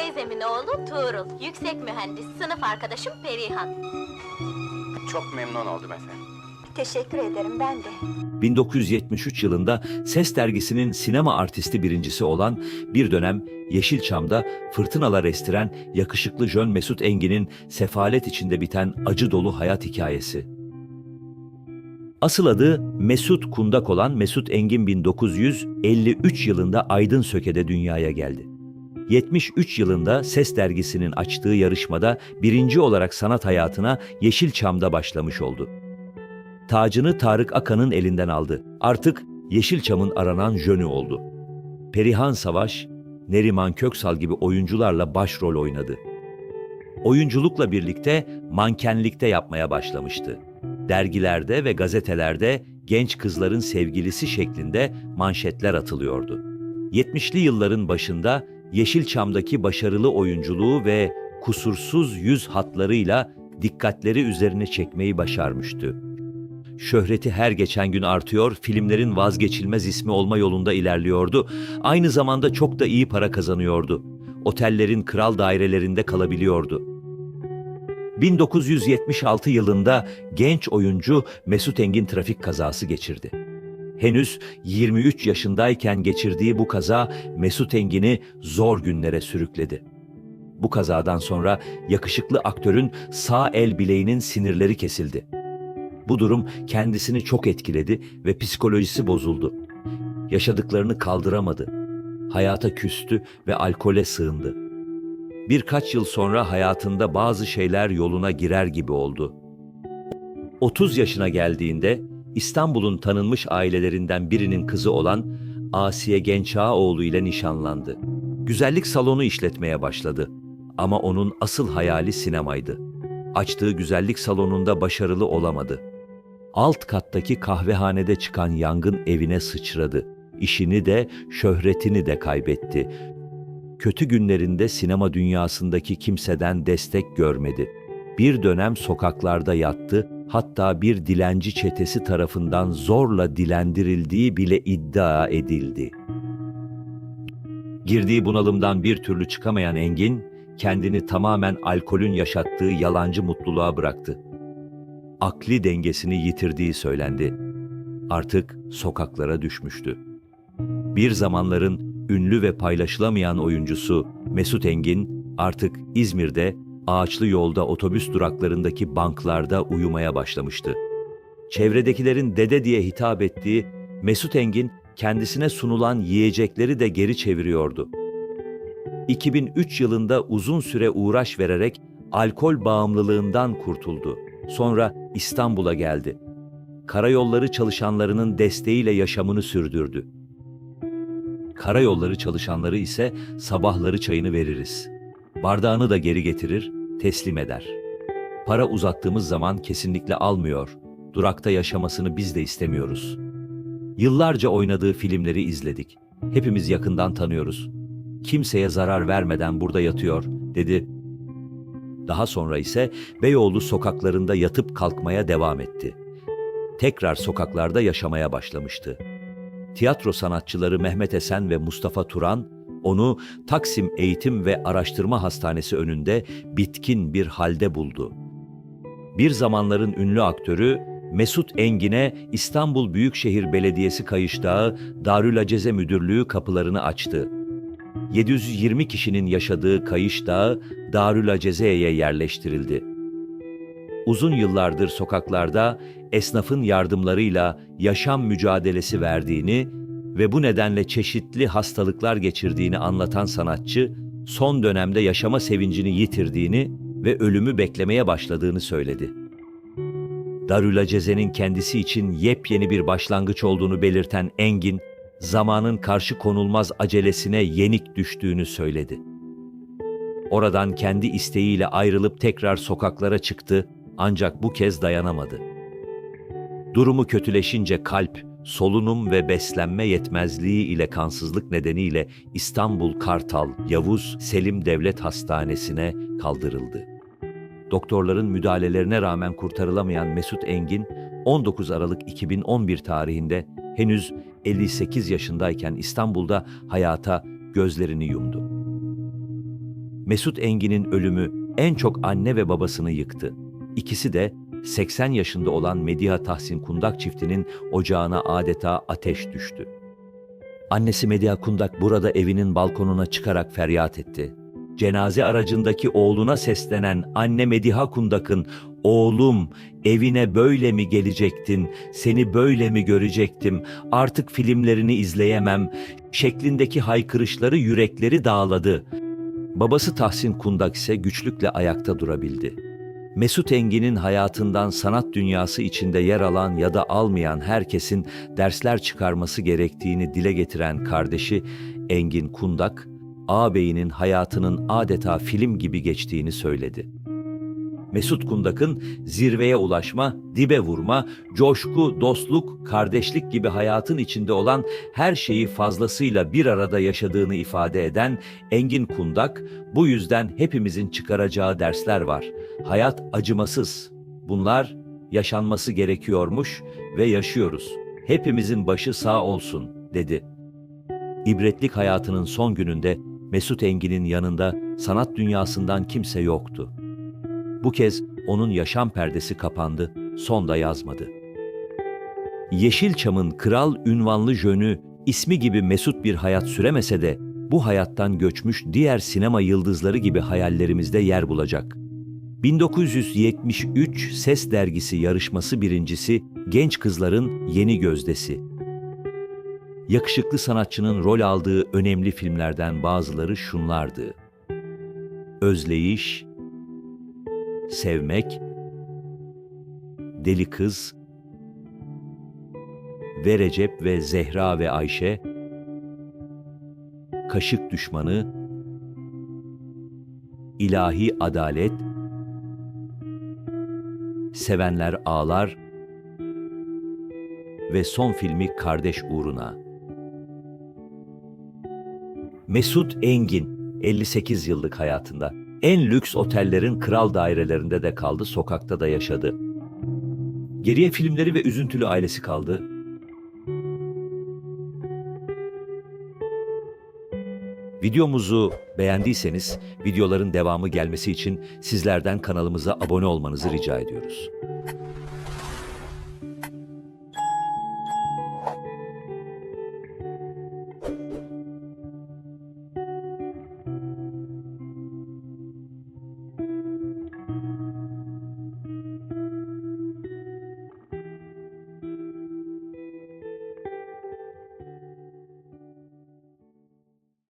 Teyzemin oğlu Tuğrul, yüksek mühendis, sınıf arkadaşım Perihan. Çok memnun oldum efendim. Teşekkür ederim ben de. 1973 yılında Ses dergisinin sinema artisti birincisi olan bir dönem Yeşilçam'da fırtınalar estiren yakışıklı Jön Mesut Engin'in sefalet içinde biten acı dolu hayat hikayesi. Asıl adı Mesut Kundak olan Mesut Engin 1953 yılında Aydın Söke'de dünyaya geldi. 73 yılında Ses dergisinin açtığı yarışmada birinci olarak sanat hayatına Yeşilçam'da başlamış oldu tacını Tarık Akan'ın elinden aldı. Artık Yeşilçam'ın aranan jönü oldu. Perihan Savaş, Neriman Köksal gibi oyuncularla başrol oynadı. Oyunculukla birlikte mankenlikte yapmaya başlamıştı. Dergilerde ve gazetelerde genç kızların sevgilisi şeklinde manşetler atılıyordu. 70'li yılların başında Yeşilçam'daki başarılı oyunculuğu ve kusursuz yüz hatlarıyla dikkatleri üzerine çekmeyi başarmıştı. Şöhreti her geçen gün artıyor, filmlerin vazgeçilmez ismi olma yolunda ilerliyordu. Aynı zamanda çok da iyi para kazanıyordu. Otellerin kral dairelerinde kalabiliyordu. 1976 yılında genç oyuncu Mesut Engin trafik kazası geçirdi. Henüz 23 yaşındayken geçirdiği bu kaza Mesut Engin'i zor günlere sürükledi. Bu kazadan sonra yakışıklı aktörün sağ el bileğinin sinirleri kesildi. Bu durum kendisini çok etkiledi ve psikolojisi bozuldu. Yaşadıklarını kaldıramadı. Hayata küstü ve alkole sığındı. Birkaç yıl sonra hayatında bazı şeyler yoluna girer gibi oldu. 30 yaşına geldiğinde İstanbul'un tanınmış ailelerinden birinin kızı olan Asiye Gençağoğlu ile nişanlandı. Güzellik salonu işletmeye başladı. Ama onun asıl hayali sinemaydı. Açtığı güzellik salonunda başarılı olamadı. Alt kattaki kahvehanede çıkan yangın evine sıçradı. İşini de, şöhretini de kaybetti. Kötü günlerinde sinema dünyasındaki kimseden destek görmedi. Bir dönem sokaklarda yattı, hatta bir dilenci çetesi tarafından zorla dilendirildiği bile iddia edildi. Girdiği bunalımdan bir türlü çıkamayan Engin, kendini tamamen alkolün yaşattığı yalancı mutluluğa bıraktı. Akli dengesini yitirdiği söylendi. Artık sokaklara düşmüştü. Bir zamanların ünlü ve paylaşılamayan oyuncusu Mesut Engin artık İzmir'de ağaçlı yolda otobüs duraklarındaki banklarda uyumaya başlamıştı. Çevredekilerin dede diye hitap ettiği Mesut Engin kendisine sunulan yiyecekleri de geri çeviriyordu. 2003 yılında uzun süre uğraş vererek alkol bağımlılığından kurtuldu. Sonra İstanbul'a geldi. Karayolları çalışanlarının desteğiyle yaşamını sürdürdü. Karayolları çalışanları ise sabahları çayını veririz. Bardağını da geri getirir, teslim eder. Para uzattığımız zaman kesinlikle almıyor. Durakta yaşamasını biz de istemiyoruz. Yıllarca oynadığı filmleri izledik. Hepimiz yakından tanıyoruz. Kimseye zarar vermeden burada yatıyor, dedi. Daha sonra ise Beyoğlu sokaklarında yatıp kalkmaya devam etti. Tekrar sokaklarda yaşamaya başlamıştı. Tiyatro sanatçıları Mehmet Esen ve Mustafa Turan onu Taksim Eğitim ve Araştırma Hastanesi önünde bitkin bir halde buldu. Bir zamanların ünlü aktörü Mesut Engin'e İstanbul Büyükşehir Belediyesi Kayışdağı Darülaceze Müdürlüğü kapılarını açtı. 720 kişinin yaşadığı Kayış Dağı Darülaceze'ye yerleştirildi. Uzun yıllardır sokaklarda esnafın yardımlarıyla yaşam mücadelesi verdiğini ve bu nedenle çeşitli hastalıklar geçirdiğini anlatan sanatçı, son dönemde yaşama sevincini yitirdiğini ve ölümü beklemeye başladığını söyledi. Darülaceze'nin kendisi için yepyeni bir başlangıç olduğunu belirten Engin, zamanın karşı konulmaz acelesine yenik düştüğünü söyledi. Oradan kendi isteğiyle ayrılıp tekrar sokaklara çıktı ancak bu kez dayanamadı. Durumu kötüleşince kalp, solunum ve beslenme yetmezliği ile kansızlık nedeniyle İstanbul Kartal Yavuz Selim Devlet Hastanesi'ne kaldırıldı. Doktorların müdahalelerine rağmen kurtarılamayan Mesut Engin 19 Aralık 2011 tarihinde henüz 58 yaşındayken İstanbul'da hayata gözlerini yumdu. Mesut Engin'in ölümü en çok anne ve babasını yıktı. İkisi de 80 yaşında olan Mediha Tahsin Kundak çiftinin ocağına adeta ateş düştü. Annesi Medya Kundak burada evinin balkonuna çıkarak feryat etti. Cenaze aracındaki oğluna seslenen anne Mediha Kundak'ın "Oğlum, evine böyle mi gelecektin? Seni böyle mi görecektim? Artık filmlerini izleyemem." şeklindeki haykırışları yürekleri dağladı. Babası Tahsin Kundak ise güçlükle ayakta durabildi. Mesut Engin'in hayatından sanat dünyası içinde yer alan ya da almayan herkesin dersler çıkarması gerektiğini dile getiren kardeşi Engin Kundak, ağabeyinin hayatının adeta film gibi geçtiğini söyledi. Mesut Kundak'ın zirveye ulaşma, dibe vurma, coşku, dostluk, kardeşlik gibi hayatın içinde olan her şeyi fazlasıyla bir arada yaşadığını ifade eden Engin Kundak, bu yüzden hepimizin çıkaracağı dersler var. Hayat acımasız. Bunlar yaşanması gerekiyormuş ve yaşıyoruz. Hepimizin başı sağ olsun, dedi. İbretlik hayatının son gününde Mesut Engin'in yanında sanat dünyasından kimse yoktu. Bu kez onun yaşam perdesi kapandı, son da yazmadı. Yeşilçam'ın kral ünvanlı jönü ismi gibi mesut bir hayat süremese de bu hayattan göçmüş diğer sinema yıldızları gibi hayallerimizde yer bulacak. 1973 Ses Dergisi yarışması birincisi Genç Kızların Yeni Gözdesi. Yakışıklı sanatçının rol aldığı önemli filmlerden bazıları şunlardı. Özleyiş, Sevmek, Deli Kız ve Recep ve Zehra ve Ayşe, Kaşık Düşmanı, İlahi Adalet, Sevenler Ağlar ve son filmi Kardeş Uğruna. Mesut Engin, 58 yıllık hayatında en lüks otellerin kral dairelerinde de kaldı, sokakta da yaşadı. Geriye filmleri ve üzüntülü ailesi kaldı. Videomuzu beğendiyseniz videoların devamı gelmesi için sizlerden kanalımıza abone olmanızı rica ediyoruz.